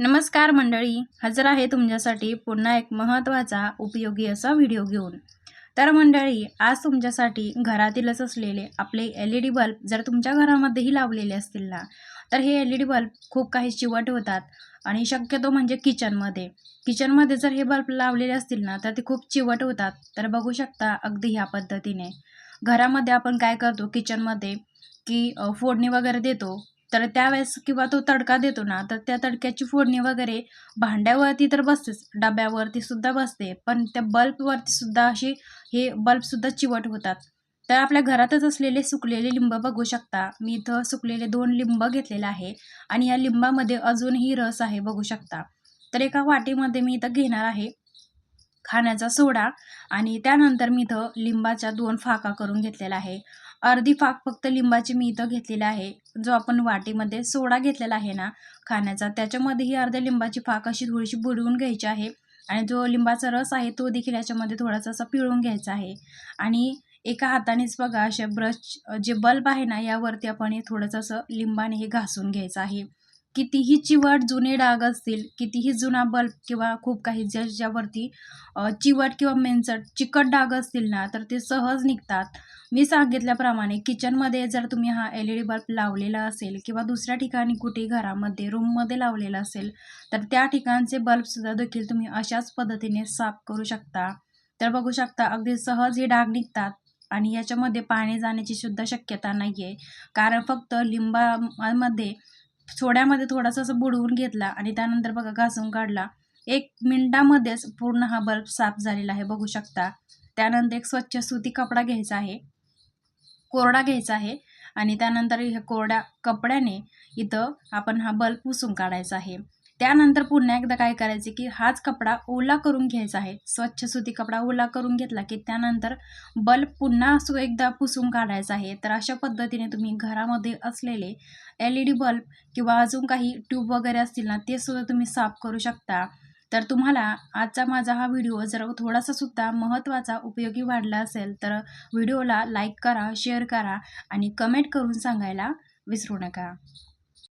नमस्कार मंडळी हजर आहे तुमच्यासाठी पुन्हा एक महत्त्वाचा उपयोगी असा व्हिडिओ घेऊन. तर मंडळी आज तुमच्यासाठी घरातीलच असलेले आपले एल ई डी बल्ब जर तुमच्या घरामध्येही लावलेले असतील ना तर हे एल ई डी बल्ब खूप काही चिवट होतात आणि शक्यतो म्हणजे किचनमध्ये. किचनमध्ये जर हे बल्ब लावलेले असतील ना तर ते खूप चिवट होतात तर बघू शकता अगदी ह्या पद्धतीने. घरामध्ये आपण काय करतो किचनमध्ये की फोडणी वगैरे देतो. तर त्यावेळेस किंवा तो तडका देतो ना तर त्या तडक्याची फोडणी वगैरे भांड्यावरती तर बसतेच डब्यावरती सुद्धा बसते. पण त्या बल्बवरती सुद्धा अशी हे बल्बसुद्धा चिवट होतात. तर आपल्या घरातच असलेले सुकलेले लिंब बघू शकता. मी इथं सुकलेले दोन लिंब घेतलेले आहे आणि या लिंबामध्ये अजूनही रस आहे बघू शकता. तर एका वाटीमध्ये मी इथं घेणार आहे खाण्याचा सोडा आणि त्यानंतर मी इथं लिंबाच्या दोन फाका करून घेतलेला आहे. अर्धी फाक फक्त लिंबाची मी इथं घेतलेली आहे. जो आपण वाटीमध्ये सोडा घेतलेला आहे ना खाण्याचा त्याच्यामध्ये ही अर्ध्या लिंबाची फाक अशी थोडीशी बुडवून घ्यायची आहे आणि जो लिंबाचा रस आहे तो देखील याच्यामध्ये थोडासा असा पिळून घ्यायचा आहे. आणि एका हातानेच बघा अशा ब्रश जे बल्ब आहे ना यावरती आपण हे थोडंसं असं लिंबाने हे घासून घ्यायचं आहे. कितीही चिवट जुने डाग असतील कितीही जुना बल्ब किंवा खूप काही ज्या ज्यावरती चिवट किंवा मेनचट चिकट डाग असतील ना तर ते सहज निघतात. मी सांगितल्याप्रमाणे किचनमध्ये जर तुम्ही हा एल ई डी बल्ब लावलेला असेल किंवा दुसऱ्या ठिकाणी कुठे घरामध्ये रूममध्ये लावलेला असेल तर त्या ठिकाणचे बल्बसुद्धा देखील तुम्ही अशाच पद्धतीने साफ करू शकता. तर बघू शकता अगदी सहज हे डाग निघतात आणि याच्यामध्ये पाणी जाण्याची सुद्धा शक्यता नाही आहे कारण फक्त लिंबामध्ये सोड्यामध्ये थोडासा असं बुडवून घेतला आणि त्यानंतर बघा घासून काढला. एक मिनटामध्येच पूर्ण हा बल्ब साफ झालेला आहे बघू शकता. त्यानंतर एक स्वच्छ सुती कपडा घ्यायचा आहे. कोरडा घ्यायचा आहे आणि त्यानंतर ह्या कोरड्या कपड्याने इथं आपण हा बल्ब पुसून काढायचा आहे. त्यानंतर पुन्हा एकदा काय करायचे की हाच कपडा ओला करून घ्यायचा आहे. स्वच्छ सुती कपडा ओला करून घेतला की त्यानंतर बल्ब पुन्हा सु एकदा पुसून काढायचा आहे. तर अशा पद्धतीने तुम्ही घरामध्ये असलेले एल ई डी बल्ब किंवा अजून काही ट्यूब वगैरे असतील ना ते सुद्धा तुम्ही साफ करू शकता. तर तुम्हाला आजचा माझा हा व्हिडिओ जर थोडासा सुद्धा महत्त्वाचा उपयोगी वाढला असेल तर व्हिडिओला लाईक करा शेअर करा आणि कमेंट करून सांगायला विसरू नका.